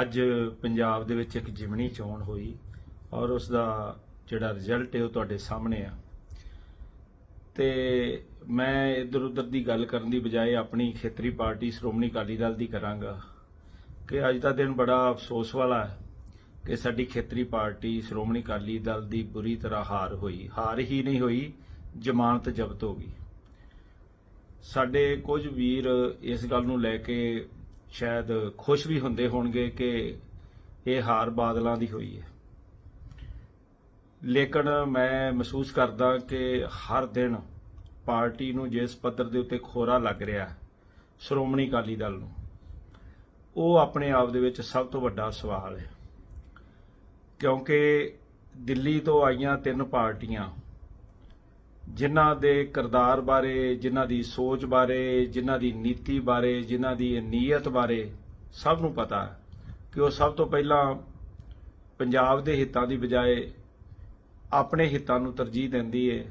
ਅੱਜ ਪੰਜਾਬ ਦੇ ਵਿੱਚ ਇੱਕ ਜਿਮਣੀ ਚੋਣ ਹੋਈ ਔਰ ਉਸ ਦਾ ਜਿਹੜਾ ਰਿਜ਼ਲਟ ਹੈ ਉਹ ਤੁਹਾਡੇ ਸਾਹਮਣੇ ਆ। ਤੇ ਮੈਂ ਇਧਰ ਉਧਰ ਦੀ ਗੱਲ ਕਰਨ ਦੀ ਬਜਾਏ ਆਪਣੀ ਖੇਤਰੀ ਪਾਰਟੀ ਸ਼੍ਰੋਮਣੀ ਅਕਾਲੀ ਦਲ ਦੀ ਕਰਾਂਗਾ ਕਿ ਅੱਜ ਦਾ ਦਿਨ ਬੜਾ ਅਫਸੋਸ ਵਾਲਾ ਹੈ ਕਿ ਸਾਡੀ ਖੇਤਰੀ ਪਾਰਟੀ ਸ਼੍ਰੋਮਣੀ ਅਕਾਲੀ ਦਲ ਦੀ ਬੁਰੀ ਤਰ੍ਹਾਂ ਹਾਰ ਹੋਈ। ਹਾਰ ਹੀ ਨਹੀਂ ਹੋਈ, ਜ਼ਮਾਨਤ ਜ਼ਬਤ ਹੋ ਗਈ। ਸਾਡੇ ਕੁਝ ਵੀਰ ਇਸ ਗੱਲ ਨੂੰ ਲੈ ਕੇ ਸ਼ਾਇਦ ਖੁਸ਼ ਵੀ ਹੁੰਦੇ ਹੋਣਗੇ ਕਿ ਇਹ ਹਾਰ ਬਾਦਲਾਂ ਦੀ ਹੋਈ ਹੈ। ਲੇਕਿਨ ਮੈਂ ਮਹਿਸੂਸ ਕਰਦਾ ਕਿ ਹਰ ਦਿਨ ਪਾਰਟੀ ਨੂੰ ਜਿਸ ਪੱਧਰ ਦੇ ਉੱਤੇ ਖੋਰਾ ਲੱਗ ਰਿਹਾ ਸ਼੍ਰੋਮਣੀ ਅਕਾਲੀ ਦਲ ਨੂੰ, ਉਹ ਆਪਣੇ ਆਪ ਦੇ ਵਿੱਚ ਸਭ ਤੋਂ ਵੱਡਾ ਸਵਾਲ ਹੈ। ਕਿਉਂਕਿ ਦਿੱਲੀ ਤੋਂ ਆਈਆਂ ਤਿੰਨ ਪਾਰਟੀਆਂ ਜਿਨ੍ਹਾਂ ਦੇ ਕਿਰਦਾਰ ਬਾਰੇ, ਜਿਨ੍ਹਾਂ ਦੀ ਸੋਚ ਬਾਰੇ, ਜਿਨ੍ਹਾਂ ਦੀ ਨੀਤੀ ਬਾਰੇ, ਜਿਨ੍ਹਾਂ ਦੀ ਨੀਅਤ ਬਾਰੇ ਸਭ ਨੂੰ ਪਤਾ ਕਿ ਉਹ ਸਭ ਤੋਂ ਪਹਿਲਾਂ ਪੰਜਾਬ ਦੇ ਹਿੱਤਾਂ ਦੀ ਬਜਾਏ ਆਪਣੇ ਹਿੱਤਾਂ ਨੂੰ ਤਰਜੀਹ ਦਿੰਦੀ ਹੈ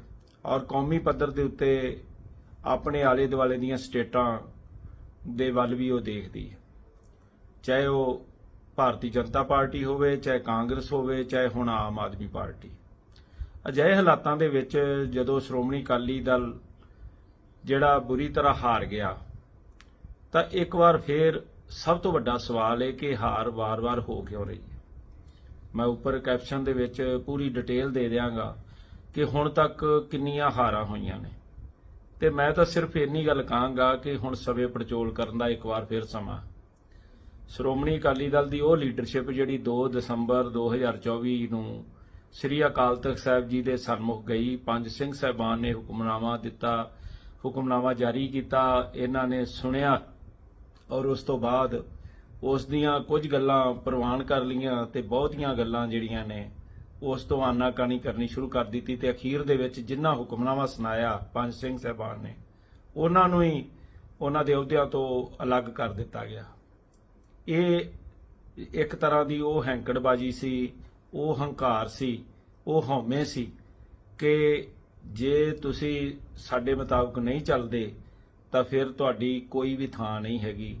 ਔਰ ਕੌਮੀ ਪੱਧਰ ਦੇ ਉੱਤੇ ਆਪਣੇ ਆਲੇ ਦੁਆਲੇ ਦੀਆਂ ਸਟੇਟਾਂ ਦੇ ਵੱਲ ਵੀ ਉਹ ਦੇਖਦੀ ਹੈ ਚਾਹੇ ਉਹ ਭਾਰਤੀ ਜਨਤਾ ਪਾਰਟੀ ਹੋਵੇ, ਚਾਹੇ ਕਾਂਗਰਸ ਹੋਵੇ, ਚਾਹੇ ਹੁਣ ਆਮ ਆਦਮੀ ਪਾਰਟੀ। ਅਜਿਹੇ ਹਾਲਾਤਾਂ ਦੇ ਵਿੱਚ ਜਦੋਂ ਸ਼੍ਰੋਮਣੀ ਅਕਾਲੀ ਦਲ ਜਿਹੜਾ ਬੁਰੀ ਤਰ੍ਹਾਂ ਹਾਰ ਗਿਆ, ਤਾਂ ਇੱਕ ਵਾਰ ਫੇਰ ਸਭ ਤੋਂ ਵੱਡਾ ਸਵਾਲ ਹੈ ਕਿ ਹਾਰ ਵਾਰ-ਵਾਰ ਹੋ ਕਿਉਂ ਰਹੀ ਹੈ? ਮੈਂ ਉੱਪਰ ਕੈਪਸ਼ਨ ਦੇ ਵਿੱਚ ਪੂਰੀ ਡਿਟੇਲ ਦੇ ਦਿਆਂਗਾ ਕਿ ਹੁਣ ਤੱਕ ਕਿੰਨੀਆਂ ਹਾਰਾਂ ਹੋਈਆਂ ਨੇ। ਤੇ ਮੈਂ ਤਾਂ ਸਿਰਫ ਇੰਨੀ ਗੱਲ ਕਹਾਂਗਾ ਕਿ ਹੁਣ ਸਵੇ ਪੜਚੋਲ ਕਰਨ ਦਾ ਇੱਕ ਵਾਰ ਫੇਰ ਸਮਾਂ। ਸ਼੍ਰੋਮਣੀ ਅਕਾਲੀ ਦਲ ਦੀ ਉਹ ਲੀਡਰਸ਼ਿਪ ਜਿਹੜੀ 2 ਦਸੰਬਰ 2024 ਨੂੰ ਸ੍ਰੀ ਅਕਾਲ ਤਖਤ ਸਾਹਿਬ ਜੀ ਦੇ ਸਨਮੁਖ ਗਈ। ਪੰਜ ਸਿੰਘ ਸਾਹਿਬਾਨ ਨੇ ਹੁਕਮਨਾਮਾ ਦਿੱਤਾ, ਹੁਕਮਨਾਮਾ ਜਾਰੀ ਕੀਤਾ, ਇਹਨਾਂ ਨੇ ਸੁਣਿਆ ਔਰ ਉਸ ਤੋਂ ਬਾਅਦ ਉਸ ਦੀਆਂ ਕੁਝ ਗੱਲਾਂ ਪ੍ਰਵਾਨ ਕਰ ਲਈਆਂ ਤੇ ਬਹੁਤੀਆਂ ਗੱਲਾਂ ਜਿਹੜੀਆਂ ਨੇ ਉਸ ਤੋਂ ਆਨਾਕਾਨੀ ਕਰਨੀ ਸ਼ੁਰੂ ਕਰ ਦਿੱਤੀ ਤੇ ਅਖੀਰ ਦੇ ਵਿੱਚ ਜਿੰਨਾ ਹੁਕਮਨਾਮਾ ਸੁਣਾਇਆ ਪੰਜ ਸਿੰਘ ਸਾਹਿਬਾਨ ਨੇ, ਉਹਨਾਂ ਨੂੰ ਹੀ ਉਹਨਾਂ ਦੇ ਅਹੁਦਿਆਂ ਤੋਂ ਅਲੱਗ ਕਰ ਦਿੱਤਾ ਗਿਆ। ਇਹ ਇੱਕ ਤਰ੍ਹਾਂ ਦੀ ਉਹ ਹੈਂਕੜਬਾਜੀ ਸੀ ਉਹ ਹੰਕਾਰ ਸੀ, ਉਹ ਹਉਮੈ ਸੀ ਕਿ ਜੇ ਤੁਸੀਂ ਸਾਡੇ ਮੁਤਾਬਕ ਨਹੀਂ ਚੱਲਦੇ, ਤਾਂ ਫਿਰ ਤੁਹਾਡੀ ਕੋਈ ਵੀ ਥਾਂ ਨਹੀਂ ਹੈਗੀ।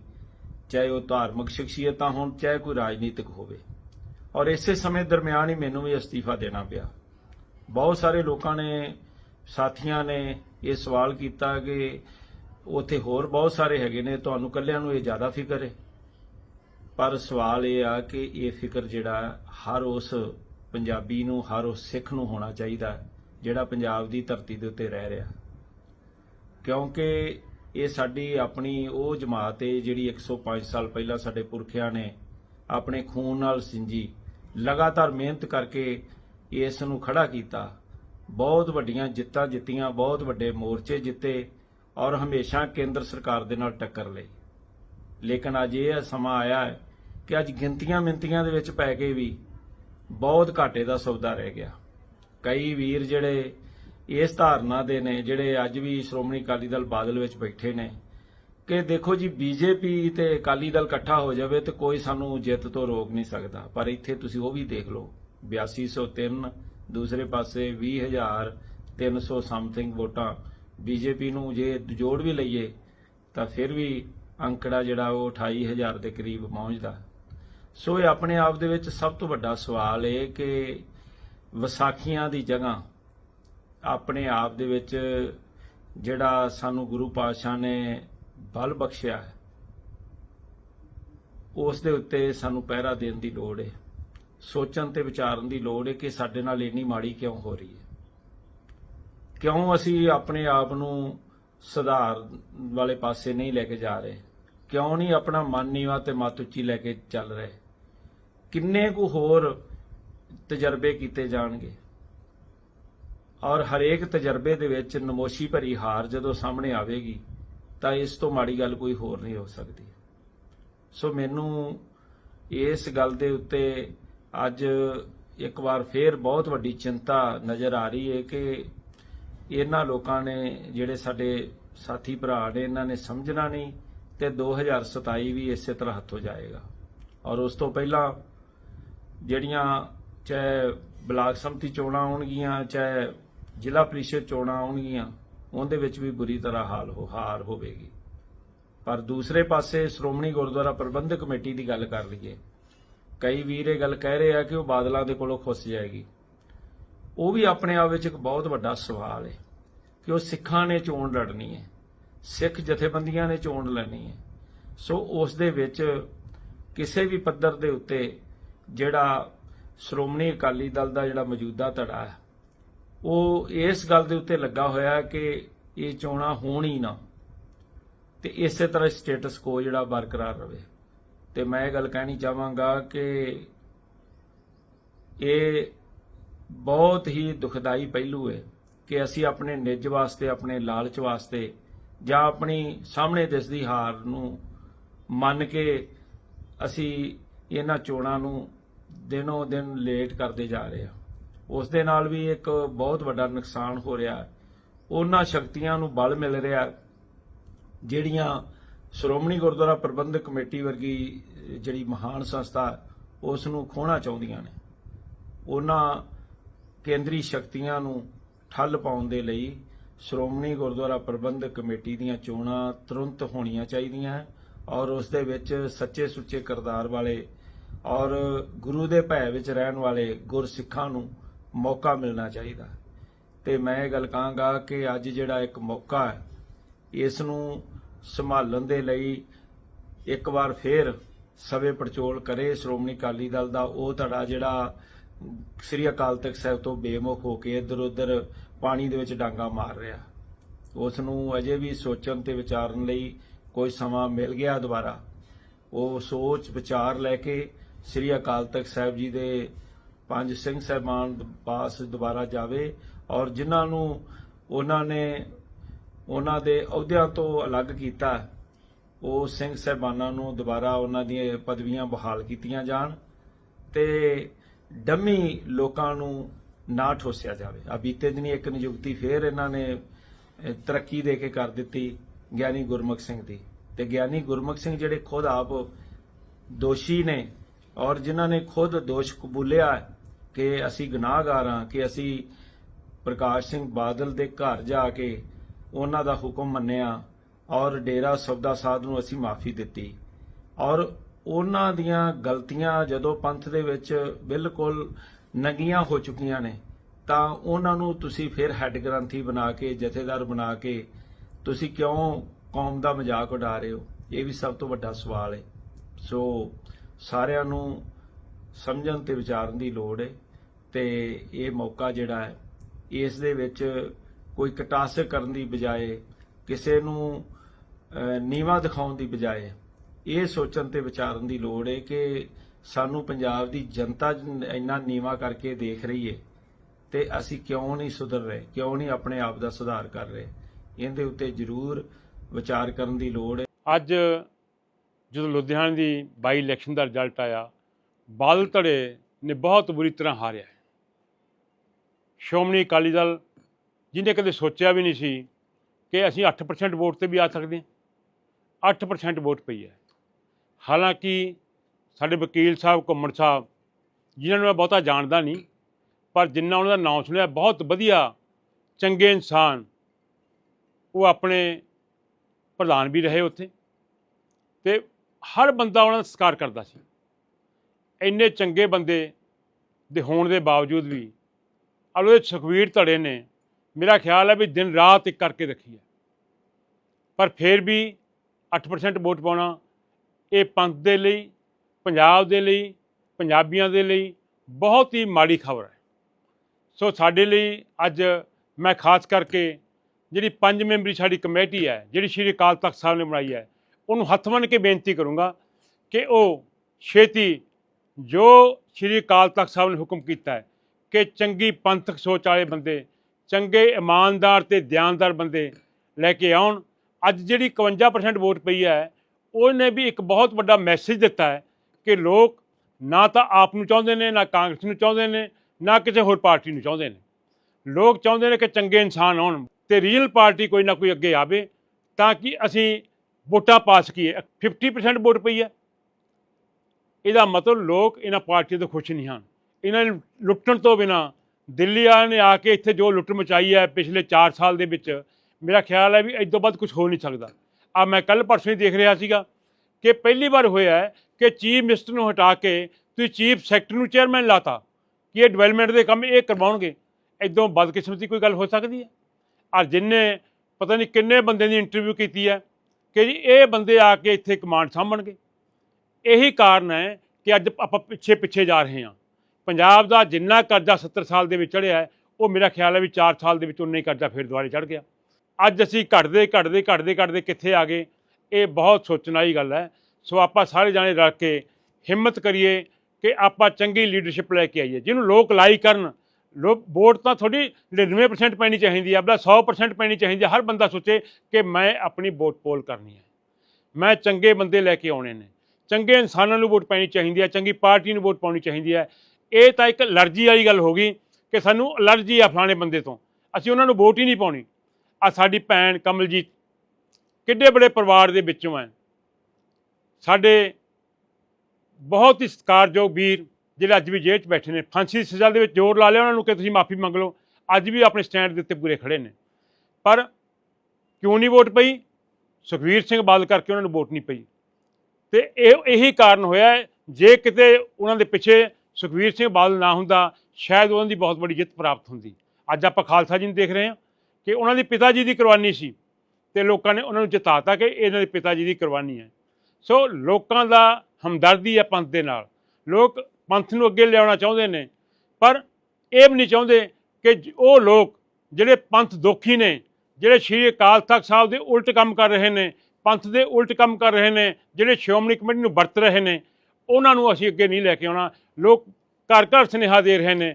ਚਾਹੇ ਉਹ ਧਾਰਮਿਕ ਸ਼ਖਸੀਅਤਾਂ ਹੋਣ, ਚਾਹੇ ਕੋਈ ਰਾਜਨੀਤਿਕ ਹੋਵੇ। ਔਰ ਇਸੇ ਸਮੇਂ ਦਰਮਿਆਨ ਹੀ ਮੈਨੂੰ ਵੀ ਅਸਤੀਫਾ ਦੇਣਾ ਪਿਆ। ਬਹੁਤ ਸਾਰੇ ਲੋਕਾਂ ਨੇ, ਸਾਥੀਆਂ ਨੇ ਇਹ ਸਵਾਲ ਕੀਤਾ ਕਿ ਉੱਥੇ ਹੋਰ ਬਹੁਤ ਸਾਰੇ ਹੈਗੇ ਨੇ, ਤੁਹਾਨੂੰ ਕੱਲਿਆਂ ਨੂੰ ਇਹ ਜ਼ਿਆਦਾ ਫਿਕਰ ਹੈ? ਪਰ ਸਵਾਲ ਇਹ ਆ ਕਿ ਇਹ ਫਿਕਰ ਜਿਹੜਾ ਹਰ ਉਸ ਪੰਜਾਬੀ ਨੂੰ, ਹਰ ਉਸ ਸਿੱਖ ਨੂੰ ਹੋਣਾ ਚਾਹੀਦਾ ਜਿਹੜਾ ਪੰਜਾਬ ਦੀ ਧਰਤੀ ਦੇ ਉੱਤੇ ਰਹਿ ਰਿਹਾ। ਕਿਉਂਕਿ ਇਹ ਸਾਡੀ ਆਪਣੀ ਉਹ ਜਮਾਤ ਹੈ ਜਿਹੜੀ 105 ਸਾਲ ਪਹਿਲਾਂ ਸਾਡੇ ਪੁਰਖਿਆਂ ਨੇ ਆਪਣੇ ਖੂਨ ਨਾਲ ਸਿੰਜੀ, ਲਗਾਤਾਰ ਮਿਹਨਤ ਕਰਕੇ ਇਸ ਨੂੰ ਖੜਾ ਕੀਤਾ। ਬਹੁਤ ਵੱਡੀਆਂ ਜਿੱਤਾਂ ਜਿੱਤੀਆਂ, ਬਹੁਤ ਵੱਡੇ ਮੋਰਚੇ ਜਿੱਤੇ ਔਰ ਹਮੇਸ਼ਾ ਕੇਂਦਰ ਸਰਕਾਰ ਦੇ ਨਾਲ ਟੱਕਰ ਲਈ। ਲੇਕਿਨ ਅੱਜ ਇਹ ਸਮਾਂ ਆਇਆ ਹੈ ਕਿ ਅੱਜ ਗਿਣਤੀਆਂ ਮਿੰਤੀਆਂ ਦੇ ਵਿੱਚ ਪੈ ਕੇ ਵੀ ਬਹੁਤ ਘਾਟੇ ਦਾ ਸੌਦਾ ਰਹਿ ਗਿਆ। ਕਈ ਵੀਰ ਜਿਹੜੇ ਇਸ ਧਾਰਨਾ ਦੇ ਨੇ, ਜਿਹੜੇ ਅੱਜ ਵੀ ਸ਼੍ਰੋਮਣੀ ਅਕਾਲੀ ਦਲ ਬਾਦਲ ਵਿੱਚ ਬੈਠੇ ਨੇ, ਕਿ ਦੇਖੋ ਜੀ ਬੀਜੇਪੀ ਤੇ ਅਕਾਲੀ ਦਲ ਇਕੱਠਾ ਹੋ ਜਾਵੇ ਤੇ ਕੋਈ ਸਾਨੂੰ ਜਿੱਤ ਤੋਂ ਰੋਕ ਨਹੀਂ ਸਕਦਾ। ਪਰ ਇੱਥੇ ਤੁਸੀਂ ਉਹ ਵੀ ਦੇਖ ਲਓ 8203 ਦੂਸਰੇ ਪਾਸੇ 20300 ਸਮਥਿੰਗ ਵੋਟਾਂ। ਬੀਜੇਪੀ ਨੂੰ ਜੇ ਜੋੜ ਵੀ ਲਈਏ, ਤਾਂ ਫਿਰ ਵੀ ਅੰਕੜਾ ਜਿਹੜਾ ਉਹ 28000 ਦੇ ਕਰੀਬ ਪਹੁੰਚਦਾ। ਸੋ ਇਹ ਆਪਣੇ ਆਪ ਦੇ ਵਿੱਚ ਸਭ ਤੋਂ ਵੱਡਾ ਸਵਾਲ ਹੈ ਕਿ ਵਿਸਾਖੀਆਂ ਦੀ ਜਗ੍ਹਾ ਆਪਣੇ ਆਪ ਦੇ ਵਿੱਚ ਜਿਹੜਾ ਸਾਨੂੰ ਗੁਰੂ ਪਾਤਸ਼ਾਹ ਨੇ ਬਲ ਬਖਸ਼ਿਆ ਹੈ, ਉਸ ਦੇ ਉੱਤੇ ਸਾਨੂੰ ਪਹਿਰਾ ਦੇਣ ਦੀ ਲੋੜ ਹੈ। ਸੋਚਣ ਤੇ ਵਿਚਾਰਨ ਦੀ ਲੋੜ ਹੈ ਕਿ ਸਾਡੇ ਨਾਲ ਇੰਨੀ ਮਾੜੀ ਕਿਉਂ ਹੋ ਰਹੀ ਹੈ? ਕਿਉਂ ਅਸੀਂ ਆਪਣੇ ਆਪ ਨੂੰ ਸੁਧਾਰ ਵਾਲੇ ਪਾਸੇ ਨਹੀਂ ਲੈ ਕੇ ਜਾ ਰਹੇ? ਕਿਉਂ ਨਹੀਂ ਆਪਣਾ ਮਨ ਨੀਵਾ ਤੇ ਮੱਤ ਉੱਚੀ ਲੈ ਕੇ ਚੱਲ ਰਹੇ? ਕਿੰਨੇ ਕੁ ਹੋਰ ਤਜਰਬੇ ਕੀਤੇ ਜਾਣਗੇ? ਔਰ ਹਰੇਕ ਤਜਰਬੇ ਦੇ ਵਿੱਚ ਨਮੋਸ਼ੀ ਭਰੀ ਹਾਰ ਜਦੋਂ ਸਾਹਮਣੇ ਆਵੇਗੀ, ਤਾਂ ਇਸ ਤੋਂ ਮਾੜੀ ਗੱਲ ਕੋਈ ਹੋਰ ਨਹੀਂ ਹੋ ਸਕਦੀ। ਸੋ ਮੈਨੂੰ ਇਸ ਗੱਲ ਦੇ ਉੱਤੇ ਅੱਜ ਇੱਕ ਵਾਰ ਫੇਰ ਬਹੁਤ ਵੱਡੀ ਚਿੰਤਾ ਨਜ਼ਰ ਆ ਰਹੀ ਹੈ ਕਿ ਇਹਨਾਂ ਲੋਕਾਂ ਨੇ, ਜਿਹੜੇ ਸਾਡੇ ਸਾਥੀ ਭਰਾ ਨੇ, ਇਹਨਾਂ ਨੇ ਸਮਝਣਾ ਨਹੀਂ ਤੇ 2027 ਵੀ ਇਸੇ ਤਰ੍ਹਾਂ ਹੱਥੋਂ ਜਾਏਗਾ। ਔਰ ਉਸ ਤੋਂ ਪਹਿਲਾਂ ਜਿਹੜੀਆਂ ਚਾਹੇ ਬਲਾਕ ਸੰਮਤੀ ਚੋਣਾਂ ਆਉਣਗੀਆਂ, ਚਾਹੇ ਜ਼ਿਲ੍ਹਾ ਪ੍ਰੀਸ਼ਦ ਚੋਣਾਂ ਆਉਣਗੀਆਂ, ਉਹਦੇ ਵਿੱਚ ਵੀ ਬੁਰੀ ਤਰ੍ਹਾਂ ਹਾਲ ਹੋ ਹਾਰ ਹੋਵੇਗੀ। ਪਰ ਦੂਸਰੇ ਪਾਸੇ ਸ਼੍ਰੋਮਣੀ ਗੁਰਦੁਆਰਾ ਪ੍ਰਬੰਧਕ ਕਮੇਟੀ ਦੀ ਗੱਲ ਕਰ ਲਈਏ, ਕਈ ਵੀਰ ਇਹ ਗੱਲ ਕਹਿ ਰਹੇ ਆ ਕਿ ਉਹ ਬਾਦਲਾਂ ਦੇ ਕੋਲੋਂ ਖੁੱਸ ਜਾਏਗੀ। ਉਹ ਵੀ ਆਪਣੇ ਆਪ ਵਿੱਚ ਇੱਕ ਬਹੁਤ ਵੱਡਾ ਸਵਾਲ ਹੈ ਕਿ ਉਹ ਸਿੱਖਾਂ ਨੇ ਚੋਣ ਲੜਨੀ ਹੈ ਸਿੱਖ ਜਥੇਬੰਦੀਆਂ ਨੇ ਚੋਣ ਲੈਣੀ ਹੈ ਸੋ ਉਸ ਦੇ ਵਿੱਚ ਕਿਸੇ ਵੀ ਪੱਧਰ ਦੇ ਉੱਤੇ ਜਿਹੜਾ ਸ਼੍ਰੋਮਣੀ ਅਕਾਲੀ ਦਲ ਦਾ ਜਿਹੜਾ ਮੌਜੂਦਾ ਧੜਾ ਹੈ, ਉਹ ਇਸ ਗੱਲ ਦੇ ਉੱਤੇ ਲੱਗਾ ਹੋਇਆ ਕਿ ਇਹ ਚੋਣਾਂ ਹੋਣ ਹੀ ਨਾ ਤੇ ਇਸੇ ਤਰ੍ਹਾਂ ਸਟੇਟਸ ਕੋ ਜਿਹੜਾ ਬਰਕਰਾਰ ਰਵੇ ਤੇ ਮੈਂ ਇਹ ਗੱਲ ਕਹਿਣੀ ਚਾਹਾਂਗਾ ਕਿ ਇਹ ਬਹੁਤ ਹੀ ਦੁਖਦਾਈ ਪਹਿਲੂ ਹੈ ਕਿ ਅਸੀਂ ਆਪਣੇ ਨਿੱਜ ਵਾਸਤੇ, ਆਪਣੇ ਲਾਲਚ ਵਾਸਤੇ ਜਾਂ ਆਪਣੀ ਸਾਹਮਣੇ ਦਿਸਦੀ ਹਾਰ ਨੂੰ ਮੰਨ ਕੇ ਅਸੀਂ ਇਹਨਾਂ ਚੋਣਾਂ ਨੂੰ ਦਿਨੋਂ ਦਿਨ ਲੇਟ ਕਰਦੇ ਜਾ ਰਹੇ ਆ। ਉਸ ਦੇ ਨਾਲ ਵੀ ਇੱਕ ਬਹੁਤ ਵੱਡਾ ਨੁਕਸਾਨ ਹੋ ਰਿਹਾ ਉਹਨਾਂ ਸ਼ਕਤੀਆਂ ਨੂੰ ਬਲ ਮਿਲ ਰਿਹਾ ਜਿਹੜੀਆਂ ਸ਼੍ਰੋਮਣੀ ਗੁਰਦੁਆਰਾ ਪ੍ਰਬੰਧਕ ਕਮੇਟੀ ਵਰਗੀ ਜਿਹੜੀ ਮਹਾਨ ਸੰਸਥਾ ਉਸ ਨੂੰ ਖੋਣਾ ਚਾਹੁੰਦੀਆਂ ਨੇ। ਉਹਨਾਂ ਕੇਂਦਰੀ ਸ਼ਕਤੀਆਂ ਨੂੰ ਠੱਲ ਪਾਉਣ ਦੇ ਲਈ ਸ਼੍ਰੋਮਣੀ ਗੁਰਦੁਆਰਾ ਪ੍ਰਬੰਧਕ ਕਮੇਟੀ ਦੀਆਂ ਚੋਣਾਂ ਤੁਰੰਤ ਹੋਣੀਆਂ ਚਾਹੀਦੀਆਂ ਔਰ ਉਸ ਦੇ ਵਿੱਚ ਸੱਚੇ ਸੁੱਚੇ ਕਿਰਦਾਰ ਵਾਲੇ ਔਰ ਗੁਰੂ ਦੇ ਭੈ ਵਿੱਚ ਰਹਿਣ ਵਾਲੇ ਗੁਰਸਿੱਖਾਂ ਨੂੰ ਮੌਕਾ ਮਿਲਣਾ ਚਾਹੀਦਾ। ਹੈ। ਤੇ ਮੈਂ ਇਹ ਗੱਲ ਕਹਾਂਗਾ ਕਿ ਅੱਜ ਜਿਹੜਾ ਇੱਕ ਮੌਕਾ ਹੈ, ਇਸ ਨੂੰ ਸੰਭਾਲਣ ਦੇ ਲਈ ਇੱਕ ਵਾਰ ਫੇਰ ਸਵੇ ਪੜਚੋਲ ਕਰੇ ਸ਼੍ਰੋਮਣੀ ਅਕਾਲੀ ਦਲ ਦਾ। ਉਹ ਧੜਾ ਜਿਹੜਾ ਸ੍ਰੀ ਅਕਾਲ ਤਖਤ ਸਾਹਿਬ ਤੋਂ ਬੇਮੁਖ ਹੋ ਕੇ ਇੱਧਰ ਉੱਧਰ ਪਾਣੀ ਦੇ ਵਿੱਚ ਡਾਂਗਾ ਮਾਰ ਰਿਹਾ। ਉਸ ਨੂੰ ਅਜੇ ਵੀ ਸੋਚਣ ਤੇ ਵਿਚਾਰਨ ਲਈ ਕੋਈ ਸਮਾਂ ਮਿਲ ਗਿਆ ਦੁਬਾਰਾ। ਉਹ ਸੋਚ ਵਿਚਾਰ ਲੈ ਕੇ ਸ੍ਰੀ ਅਕਾਲ ਤਖਤ ਸਾਹਿਬ ਜੀ ਦੇ ਪੰਜ ਸਿੰਘ ਸਾਹਿਬਾਨ ਪਾਸ ਦੁਬਾਰਾ ਜਾਵੇ ਔਰ ਜਿਨ੍ਹਾਂ ਨੂੰ ਉਹਨਾਂ ਨੇ, ਉਹਨਾਂ ਦੇ ਅਹੁਦਿਆਂ ਤੋਂ ਅਲੱਗ ਕੀਤਾ, ਉਹ ਸਿੰਘ ਸਾਹਿਬਾਨਾਂ ਨੂੰ ਦੁਬਾਰਾ ਉਹਨਾਂ ਦੀਆਂ ਪਦਵੀਆਂ ਬਹਾਲ ਕੀਤੀਆਂ ਜਾਣ ਤੇ ਡੰਮੀ ਲੋਕਾਂ ਨੂੰ ਨਾ ਠੋਸਿਆ ਜਾਵੇ। ਆ ਬੀਤੇ ਦਿਨੀ ਇੱਕ ਨਿਯੁਕਤੀ ਫੇਰ ਇਹਨਾਂ ਨੇ ਤਰੱਕੀ ਦੇ ਕੇ ਕਰ ਦਿੱਤੀ ਗਿਆਨੀ ਗੁਰਮੁਖ ਸਿੰਘ ਦੀ। ਤੇ ਗਿਆਨੀ ਗੁਰਮੁਖ ਸਿੰਘ ਜਿਹੜੇ ਖੁਦ ਆਪ ਦੋਸ਼ੀ ਨੇ ਔਰ ਜਿਨ੍ਹਾਂ ਨੇ ਖੁਦ ਦੋਸ਼ ਕਬੂਲਿਆ ਕਿ ਅਸੀਂ ਗੁਨਾਹਗਾਰ ਹਾਂ, ਕਿ ਅਸੀਂ ਪ੍ਰਕਾਸ਼ ਸਿੰਘ ਬਾਦਲ ਦੇ ਘਰ ਜਾ ਕੇ ਉਹਨਾਂ ਦਾ ਹੁਕਮ ਮੰਨਿਆ ਔਰ ਡੇਰਾ ਸੌਦਾ ਸਾਧ ਨੂੰ ਅਸੀਂ ਮਾਫੀ ਦਿੱਤੀ। ਔਰ ਉਹਨਾਂ ਦੀਆਂ ਗਲਤੀਆਂ ਜਦੋਂ ਪੰਥ ਦੇ ਵਿੱਚ ਬਿਲਕੁਲ ਨੰਗੀਆਂ ਹੋ ਚੁੱਕੀਆਂ ਨੇ, ਤਾਂ ਉਹਨਾਂ ਨੂੰ ਤੁਸੀਂ ਫਿਰ ਹੈੱਡ ਗ੍ਰੰਥੀ ਬਣਾ ਕੇ, ਜਥੇਦਾਰ ਬਣਾ ਕੇ ਤੁਸੀਂ ਕਿਉਂ ਕੌਮ ਦਾ ਮਜ਼ਾਕ ਉਡਾ ਰਹੇ ਹੋ? ਇਹ ਵੀ ਸਭ ਤੋਂ ਵੱਡਾ ਸਵਾਲ ਹੈ। ਸੋ ਸਾਰਿਆਂ ਨੂੰ ਸਮਝਣ ਤੇ ਵਿਚਾਰਨ ਦੀ ਲੋੜ ਹੈ ਤੇ ਇਹ ਮੌਕਾ ਜਿਹੜਾ ਹੈ ਇਸ ਦੇ ਵਿੱਚ ਕੋਈ ਕਟਾਸ ਕਰਨ ਦੀ ਬਜਾਏ ਕਿਸੇ ਨੂੰ ਅਹ, ਨੀਵਾਂ ਦਿਖਾਉਣ ਦੀ ਬਜਾਏ ਇਹ ਸੋਚਣ ਤੇ ਵਿਚਾਰਨ ਦੀ ਲੋੜ ਹੈ ਕਿ ਸਾਨੂੰ ਪੰਜਾਬ ਦੀ ਜਨਤਾ ਇੰਨਾ ਨੀਵਾਂ ਕਰਕੇ ਦੇਖ ਰਹੀ ਹੈ ਤੇ ਅਸੀਂ ਕਿਉਂ ਨਹੀਂ ਸੁਧਰ ਰਹੇ ਕਿਉਂ ਨਹੀਂ ਆਪਣੇ ਆਪ ਦਾ ਸੁਧਾਰ ਕਰ ਰਹੇ। ਇਹਦੇ ਉੱਤੇ ਜ਼ਰੂਰ ਵਿਚਾਰ ਕਰਨ ਦੀ ਲੋੜ ਹੈ ਅੱਜ ਜਦੋਂ ਲੁਧਿਆਣੇ ਦੀ ਬਾਈ ਇਲੈਕਸ਼ਨ ਦਾ ਰਿਜ਼ਲਟ ਆਇਆ, ਬਾਦਲ ਧੜੇ ਨੇ ਬਹੁਤ ਬੁਰੀ ਤਰ੍ਹਾਂ ਹਾਰਿਆ ਹੈ। ਸ਼੍ਰੋਮਣੀ ਅਕਾਲੀ ਦਲ, ਜਿਹਨੇ ਕਦੇ ਸੋਚਿਆ ਵੀ ਨਹੀਂ ਸੀ ਕਿ ਅਸੀਂ 8% ਵੋਟ ਤੇ ਵੀ ਆ ਸਕਦੇ ਹਾਂ। 8% ਵੋਟ ਪਈ ਹੈ। ਹਾਲਾਂਕਿ ਸਾਡੇ ਵਕੀਲ ਸਾਹਿਬ, ਘੁੰਮਣ ਸਾਹਿਬ, ਜਿਨ੍ਹਾਂ ਨੂੰ ਮੈਂ ਬਹੁਤਾ ਜਾਣਦਾ ਨਹੀਂ, ਪਰ ਜਿੰਨਾ ਉਹਨਾਂ ਦਾ ਨਾਮ ਸੁਣਿਆ, ਬਹੁਤ ਵਧੀਆ, ਚੰਗੇ ਇਨਸਾਨ, ਉਹ ਆਪਣੇ ਪ੍ਰਧਾਨ ਵੀ ਰਹੇ ਉੱਥੇ। ਤੇ ਹਰ ਬੰਦਾ ਉਹਨਾਂ ਦਾ ਸਤਿਕਾਰ ਕਰਦਾ ਸੀ। ਇੰਨੇ ਚੰਗੇ ਬੰਦੇ ਦੇ ਹੋਣ ਦੇ ਬਾਵਜੂਦ ਵੀ ਅਲੋਏ ਸੁਖਵੀਰ ਧੜੇ ਨੇ, ਮੇਰਾ ਖਿਆਲ ਹੈ ਵੀ ਦਿਨ ਰਾਤ ਇੱਕ ਕਰਕੇ ਰੱਖੀ ਹੈ। ਪਰ ਫਿਰ ਵੀ 8% ਵੋਟ ਪਾਉਣਾ, ਇਹ ਪੰਥ ਦੇ ਲਈ, ਪੰਜਾਬ ਦੇ ਲਈ, ਪੰਜਾਬੀਆਂ ਦੇ ਲਈ ਬਹੁਤ ਹੀ ਮਾੜੀ ਖਬਰ ਹੈ। ਸੋ ਸਾਡੇ ਲਈ ਅੱਜ ਮੈਂ ਖਾਸ ਕਰਕੇ ਜਿਹੜੀ ਪੰਜ ਮੈਂਬਰੀ ਸਾਡੀ ਕਮੇਟੀ ਹੈ, ਜਿਹੜੀ ਸ਼੍ਰੀ ਅਕਾਲ ਤਖਤ ਸਾਹਿਬ ਨੇ ਬਣਾਈ ਹੈ ਉਹਨੂੰ ਹੱਥ ਮੰਨ ਕੇ ਬੇਨਤੀ ਕਰੂੰਗਾ ਕਿ ਉਹ ਛੇਤੀ ਜੋ ਸ਼੍ਰੀ ਅਕਾਲ ਤਖਤ ਸਾਹਿਬ ਨੇ ਹੁਕਮ ਕੀਤਾ ਹੈ ਕਿ ਚੰਗੀ ਪੰਥਕ ਸੋਚ ਵਾਲੇ ਬੰਦੇ, ਚੰਗੇ ਇਮਾਨਦਾਰ ਤੇ ਦਿਆਨਦਾਰ ਬੰਦੇ ਲੈ ਕੇ ਆਉਣ। ਅੱਜ ਜਿਹੜੀ 51% ਵੋਟ ਪਈ ਹੈ, ਉਹਨੇ ਵੀ ਇੱਕ ਬਹੁਤ ਵੱਡਾ ਮੈਸੇਜ ਦਿੱਤਾ ਹੈ ਕਿ ਲੋਕ ਨਾ ਤਾਂ ਆਪ ਨੂੰ ਚਾਹੁੰਦੇ ਨੇ, ਨਾ ਕਾਂਗਰਸ ਨੂੰ ਚਾਹੁੰਦੇ ਨੇ, ਨਾ ਕਿਸੇ ਹੋਰ ਪਾਰਟੀ ਨੂੰ ਚਾਹੁੰਦੇ ਨੇ। ਲੋਕ ਚਾਹੁੰਦੇ ਨੇ ਕਿ ਚੰਗੇ ਇਨਸਾਨ ਆਉਣ ਤੇ ਰੀਅਲ ਪਾਰਟੀ ਕੋਈ ਨਾ ਕੋਈ ਅੱਗੇ ਆਵੇ ਤਾਂ ਕਿ ਅਸੀਂ ਵੋਟਾਂ ਪਾ ਸਕੀਏ 50% ਵੋਟ ਪਈ ਹੈ। ਇਹਦਾ ਮਤਲਬ ਲੋਕ ਇਹਨਾਂ ਪਾਰਟੀਆਂ ਤੋਂ ਖੁਸ਼ ਨਹੀਂ ਹਨ। ਇਹਨਾਂ ਨੂੰ ਲੁੱਟਣ ਤੋਂ ਬਿਨਾ ਦਿੱਲੀ ਵਾਲਿਆਂ ਨੇ ਆ ਕੇ ਇੱਥੇ ਜੋ ਲੁੱਟ ਮਚਾਈ ਹੈ ਪਿਛਲੇ 4 ਸਾਲ ਦੇ ਵਿੱਚ, ਮੇਰਾ ਖਿਆਲ ਹੈ ਵੀ ਇਸ ਤੋਂ ਵੱਧ ਕੁਝ ਹੋ ਨਹੀਂ ਸਕਦਾ। ਆ ਮੈਂ ਕੱਲ ਪਰਸੋਂ ਹੀ ਦੇਖ ਰਿਹਾ ਸੀਗਾ ਕਿ ਪਹਿਲੀ ਵਾਰ ਹੋਇਆ ਕਿ ਚੀਫ ਮਿਨਿਸਟਰ ਨੂੰ ਹਟਾ ਕੇ ਤੁਸੀਂ ਚੀਫ ਸੈਕਟਰੀ ਨੂੰ ਚੇਅਰਮੈਨ ਲਾਤਾ ਕਿ ਇਹ ਡਿਵੈਲਪਮੈਂਟ ਦੇ ਕੰਮ ਇਹ ਕਰਵਾਉਣਗੇ। ਇਦੋਂ ਬਦਕਿਸਮਤੀ ਕੋਈ ਗੱਲ ਹੋ ਸਕਦੀ ਹੈ? ਔਰ ਜਿਨਨੇ ਪਤਾ ਨਹੀਂ ਕਿੰਨੇ ਬੰਦੇ ਦੀ ਇੰਟਰਵਿਊ ਕੀਤੀ ਹੈ। ਕਿ ਜੀ ਇਹ ਬੰਦੇ ਆ ਕੇ ਇੱਥੇ ਕਮਾਂਡ ਸਾਂਭਣਗੇ। ਇਹੀ ਕਾਰਨ ਹੈ ਕਿ ਅੱਜ ਆਪਾਂ ਪਿੱਛੇ ਪਿੱਛੇ ਜਾ ਰਹੇ ਹਾਂ। ਪੰਜਾਬ ਦਾ ਜਿੰਨਾ ਕਰਜ਼ਾ 70 ਸਾਲ ਦੇ ਵਿੱਚ ਚੜਿਆ ਉਹ ਮੇਰਾ ਖਿਆਲ ਹੈ ਵੀ 4 ਸਾਲ ਦੇ ਵਿੱਚ ਉਨਾ ਹੀ ਕਰਜ਼ਾ ਫਿਰ ਦੁਬਾਰੇ ਚੜ ਗਿਆ। ਅੱਜ ਅਸੀਂ ਘਟਦੇ ਘਟਦੇ ਘਟਦੇ ਘਟਦੇ ਕਿੱਥੇ ਆ ਗਏ? ਇਹ ਬਹੁਤ ਸੋਚਣ ਵਾਲੀ ਗੱਲ ਹੈ। ਸੋ ਆਪਾਂ ਸਾਰੇ ਜਾਣੇ ਰਲ ਕੇ ਹਿੰਮਤ ਕਰੀਏ ਕਿ ਆਪਾਂ ਚੰਗੀ ਲੀਡਰਸ਼ਿਪ ਲੈ ਕੇ ਆਈਏ। ਜਿਹਨੂੰ ਲੋਕ ਲਾਈ ਕਰਨ ਲੋਕ ਵੋਟ ਤਾਂ ਤੁਹਾਡੀ 99% ਪੈਣੀ ਚਾਹੀਦੀ ਹੈ ਆਪਣਾ 100% ਪੈਣੀ ਚਾਹੀਦੀ ਹੈ ਹਰ ਬੰਦਾ ਸੋਚੇ ਕਿ ਮੈਂ ਆਪਣੀ ਵੋਟ ਪੋਲ ਕਰਨੀ ਹੈ ਮੈਂ ਚੰਗੇ ਬੰਦੇ ਲੈ ਕੇ ਆਉਣੇ ਨੇ। ਚੰਗੇ ਇਨਸਾਨਾਂ ਨੂੰ ਵੋਟ ਪੈਣੀ ਚਾਹੀਦੀ ਹੈ ਚੰਗੀ ਪਾਰਟੀ ਨੂੰ ਵੋਟ ਪਾਉਣੀ ਚਾਹੀਦੀ ਹੈ ਇਹ ਤਾਂ ਇੱਕ ਅਲਰਜੀ ਵਾਲੀ ਗੱਲ ਹੋ ਗਈ ਕਿ ਸਾਨੂੰ ਅਲਰਜੀ ਆ ਫਲਾਣੇ ਬੰਦੇ ਤੋਂ। ਅਸੀਂ ਉਹਨਾਂ ਨੂੰ ਵੋਟ ਹੀ ਨਹੀਂ ਪਾਉਣੀ। ਆ ਸਾਡੀ ਭੈਣ ਕਮਲਜੀਤ ਕਿੱਡੇ ਬੜੇ ਪਰਿਵਾਰ ਦੇ ਵਿੱਚੋਂ ਹੈ। ਸਾਡੇ ਬਹੁਤ ਹੀ ਸਤਿਕਾਰਯੋਗ ਵੀਰ ਜਿਹੜੇ ਅੱਜ ਵੀ ਜੇਲ੍ਹ 'ਚ ਬੈਠੇ ਨੇ, ਫਾਂਸੀ ਦੀ ਸਜ਼ਾ ਦੇ ਵਿੱਚ ਜ਼ੋਰ ਲਾ ਲਿਆ ਉਹਨਾਂ ਨੂੰ ਕਿ ਤੁਸੀਂ ਮਾਫੀ ਮੰਗ ਲਓ। ਅੱਜ ਵੀ ਆਪਣੇ ਸਟੈਂਡ ਦੇ ਉੱਤੇ ਪੂਰੇ ਖੜੇ ਨੇ। ਪਰ ਕਿਉਂ ਨਹੀਂ ਵੋਟ ਪਈ? ਸੁਖਵੀਰ ਸਿੰਘ ਬਾਦਲ ਕਰਕੇ ਉਹਨਾਂ ਨੂੰ ਵੋਟ ਨਹੀਂ ਪਈ। ਤੇ ਇਹ, ਇਹੀ ਕਾਰਨ ਹੋਇਆ ਜੇ ਕਿਤੇ ਉਹਨਾਂ ਦੇ ਪਿੱਛੇ ਸੁਖਵੀਰ ਸਿੰਘ ਬਾਦਲ ਨਾ ਹੁੰਦਾ, ਸ਼ਾਇਦ ਉਹਨਾਂ ਦੀ ਬਹੁਤ ਵੱਡੀ ਜਿੱਤ ਪ੍ਰਾਪਤ ਹੁੰਦੀ। ਅੱਜ ਆਪਾਂ ਖਾਲਸਾ ਜੀ ਨੂੰ ਦੇਖ ਰਹੇ ਹਾਂ ਕਿ ਉਹਨਾਂ ਦੇ ਪਿਤਾ ਜੀ ਦੀ ਕੁਰਬਾਨੀ ਸੀ ਤੇ ਲੋਕਾਂ ਨੇ ਉਹਨਾਂ ਨੂੰ ਜਿਤਾਤਾ ਕਿ ਇਹਨਾਂ ਦੇ ਪਿਤਾ ਜੀ ਦੀ ਕੁਰਬਾਨੀ ਹੈ। ਸੋ ਲੋਕਾਂ ਦਾ ਹਮਦਰਦੀ ਹੈ ਪੰਥ ਦੇ ਨਾਲ। ਲੋਕ ਪੰਥ ਨੂੰ ਅੱਗੇ ਲਿਆਉਣਾ ਚਾਹੁੰਦੇ ਨੇ। ਪਰ ਇਹ ਵੀ ਨਹੀਂ ਚਾਹੁੰਦੇ ਕਿ ਉਹ ਲੋਕ ਜਿਹੜੇ ਪੰਥ ਦੋਖੀ ਨੇ, ਜਿਹੜੇ ਸ਼੍ਰੀ ਅਕਾਲ ਤਖਤ ਸਾਹਿਬ ਦੇ ਉਲਟ ਕੰਮ ਕਰ ਰਹੇ ਨੇ, ਪੰਥ ਦੇ ਉਲਟ ਕੰਮ ਕਰ ਰਹੇ ਨੇ, ਜਿਹੜੇ ਸ਼੍ਰੋਮਣੀ ਕਮੇਟੀ ਨੂੰ ਵਰਤ ਰਹੇ ਨੇ, ਉਹਨਾਂ ਨੂੰ ਅਸੀਂ ਅੱਗੇ ਨਹੀਂ ਲੈ ਕੇ ਆਉਣਾ। ਲੋਕ ਘਰ ਘਰ ਸੁਨੇਹਾ ਦੇ ਰਹੇ ਨੇ,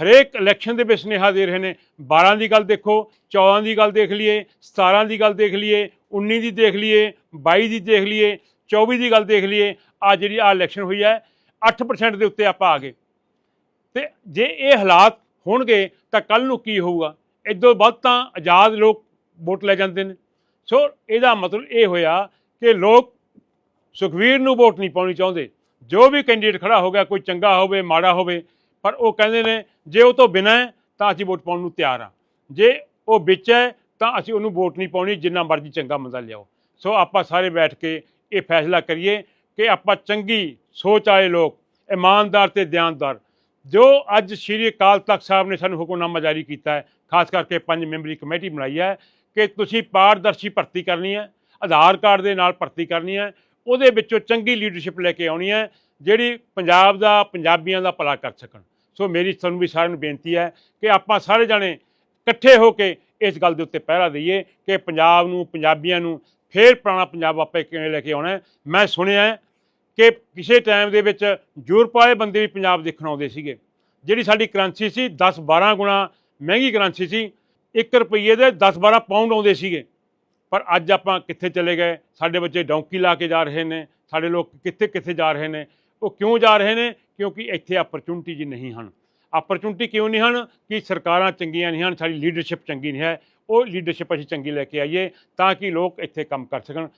ਹਰੇਕ ਇਲੈਕਸ਼ਨ ਦੇ ਵਿੱਚ ਸੁਨੇਹਾ ਦੇ ਰਹੇ ਨੇ। 12 ਦੀ ਗੱਲ ਦੇਖੋ 14 ਦੀ ਗੱਲ ਦੇਖ ਲਈਏ 17 ਦੀ ਗੱਲ ਦੇਖ ਲਈਏ 19 ਦੀ ਦੇਖ ਲਈਏ 22 ਦੀ ਦੇਖ ਲਈਏ 24 ਦੀ ਗੱਲ ਦੇਖ ਲਈਏ ਆ ਜਿਹੜੀ ਆ ਇਲੈਕਸ਼ਨ ਹੋਈ ਹੈ 8% ਦੇ ਉੱਤੇ ਆਪਾਂ ਆ ਗਏ। ਤੇ ਜੇ ਇਹ ਹਾਲਾਤ ਹੋਣਗੇ ਤਾਂ ਕੱਲ ਨੂੰ ਕੀ ਹੋਊਗਾ? ਇਦੋਂ ਵੱਧ ਤਾਂ ਆਜ਼ਾਦ ਲੋਕ ਵੋਟ ਲੈ ਜਾਂਦੇ ਨੇ। ਸੋ ਇਹਦਾ ਮਤਲਬ ਇਹ ਹੋਇਆ ਕਿ ਲੋਕ ਸੁਖਵੀਰ ਨੂੰ ਵੋਟ ਨਹੀਂ ਪਾਉਣੀ ਚਾਹੁੰਦੇ। ਜੋ ਵੀ ਕੈਂਡੀਡੇਟ ਖੜਾ ਹੋ ਗਿਆ, ਕੋਈ ਚੰਗਾ ਹੋਵੇ, ਮਾੜਾ ਹੋਵੇ, ਪਰ ਉਹ ਕਹਿੰਦੇ ਨੇ, ਜੇ ਉਹ ਤੋਂ ਬਿਨਾਂ ਹੈ, ਤਾਂ ਅਸੀਂ ਵੋਟ ਪਾਉਣ ਨੂੰ ਤਿਆਰ ਹਾਂ। ਜੇ ਉਹ ਵਿੱਚ ਹੈ, ਤਾਂ ਅਸੀਂ ਉਹਨੂੰ ਵੋਟ ਨਹੀਂ ਪਾਉਣੀ, ਜਿੰਨਾ ਮਰਜ਼ੀ ਚੰਗਾ ਬੰਦਾ ਲਿਆਓ। ਸੋ ਆਪਾਂ ਸਾਰੇ ਬੈਠ ਕੇ ਇਹ ਫੈਸਲਾ ਕਰੀਏ ਕਿ ਆਪਾਂ ਚੰਗੀ ਸੋਚ ਵਾਲੇ ਲੋਕ, ਇਮਾਨਦਾਰ ਤੇ ਦਿਆਨਦਾਰ। ਜੋ ਅੱਜ ਸ਼੍ਰੀ ਅਕਾਲ ਤਖਤ ਸਾਹਿਬ ਨੇ ਸਾਨੂੰ ਹੁਕਮਨਾਮਾ ਜਾਰੀ ਕੀਤਾ ਹੈ, ਖਾਸ ਕਰਕੇ ਪੰਜ ਮੈਂਬਰੀ ਕਮੇਟੀ ਬਣਾਈ ਹੈ, ਕਿ ਤੁਸੀਂ ਪਾਰਦਰਸ਼ੀ ਭਰਤੀ ਕਰਨੀ ਹੈ, ਆਧਾਰ ਕਾਰਡ ਦੇ ਨਾਲ ਭਰਤੀ ਕਰਨੀ ਹੈ, ਉਹਦੇ ਵਿੱਚੋਂ ਚੰਗੀ ਲੀਡਰਸ਼ਿਪ ਲੈ ਕੇ ਆਉਣੀ ਹੈ, ਜਿਹੜੀ ਪੰਜਾਬ ਦਾ, ਪੰਜਾਬੀਆਂ ਦਾ ਭਲਾ ਕਰ ਸਕਣ। ਸੋ ਮੇਰੀ ਤੁਹਾਨੂੰ ਵੀ ਸਾਰਿਆਂ ਨੂੰ ਬੇਨਤੀ ਹੈ ਕਿ ਆਪਾਂ ਸਾਰੇ ਜਾਣੇ ਇਕੱਠੇ ਹੋ ਕੇ ਇਸ ਗੱਲ ਦੇ ਉੱਤੇ ਪਹਿਰਾ ਦਈਏ ਕਿ ਪੰਜਾਬ ਨੂੰ, ਪੰਜਾਬੀਆਂ ਨੂੰ ਫੇਰ ਪੁਰਾਣਾ ਪੰਜਾਬ ਆਪੇ ਕਿਵੇਂ ਲੈ ਕੇ ਆਉਣਾ ਮੈਂ ਸੁਣਿਆ ਕਿ ਕਿਸੇ ਟਾਈਮ ਦੇ ਵਿੱਚ ਯੂਰਪ ਵਾਲੇ ਬੰਦੇ ਵੀ ਪੰਜਾਬ ਦੇਖਣ ਆਉਂਦੇ ਸੀਗੇ। ਜਿਹੜੀ ਸਾਡੀ ਕਰੰਸੀ ਸੀ 10 12 ਗੁਣਾ ਮਹਿੰਗੀ ਕਰੰਸੀ ਸੀ 1 ਰੁਪਏ ਦੇ 10 12 ਪਾਉਂਡ ਆਉਂਦੇ ਸੀਗੇ। ਪਰ ਅੱਜ ਆਪਾਂ ਕਿੱਥੇ ਚਲੇ ਗਏ? ਸਾਡੇ ਬੱਚੇ ਡੌਂਕੀ ਲਾ ਕੇ ਜਾ ਰਹੇ ਨੇ। ਸਾਡੇ ਲੋਕ ਕਿੱਥੇ ਕਿੱਥੇ ਜਾ ਰਹੇ ਨੇ? ਉਹ ਕਿਉਂ ਜਾ ਰਹੇ ਨੇ? ਕਿਉਂਕਿ ਇੱਥੇ ਅਪਰਚੁਨਿਟੀ ਜੀ ਨਹੀਂ ਹਨ। ਅਪਰਚੁਨਿਟੀ ਕਿਉਂ ਨਹੀਂ ਹਨ? ਕਿ ਸਰਕਾਰਾਂ ਚੰਗੀਆਂ ਨਹੀਂ ਹਨ, ਸਾਡੀ ਲੀਡਰਸ਼ਿਪ ਚੰਗੀ ਨਹੀਂ ਹੈ। ਉਹ ਲੀਡਰਸ਼ਿਪ ਅਸੀਂ ਚੰਗੀ ਲੈ ਕੇ ਆਈਏ ਤਾਂ ਕਿ ਲੋਕ ਇੱਥੇ ਕੰਮ ਕਰ ਸਕਣ।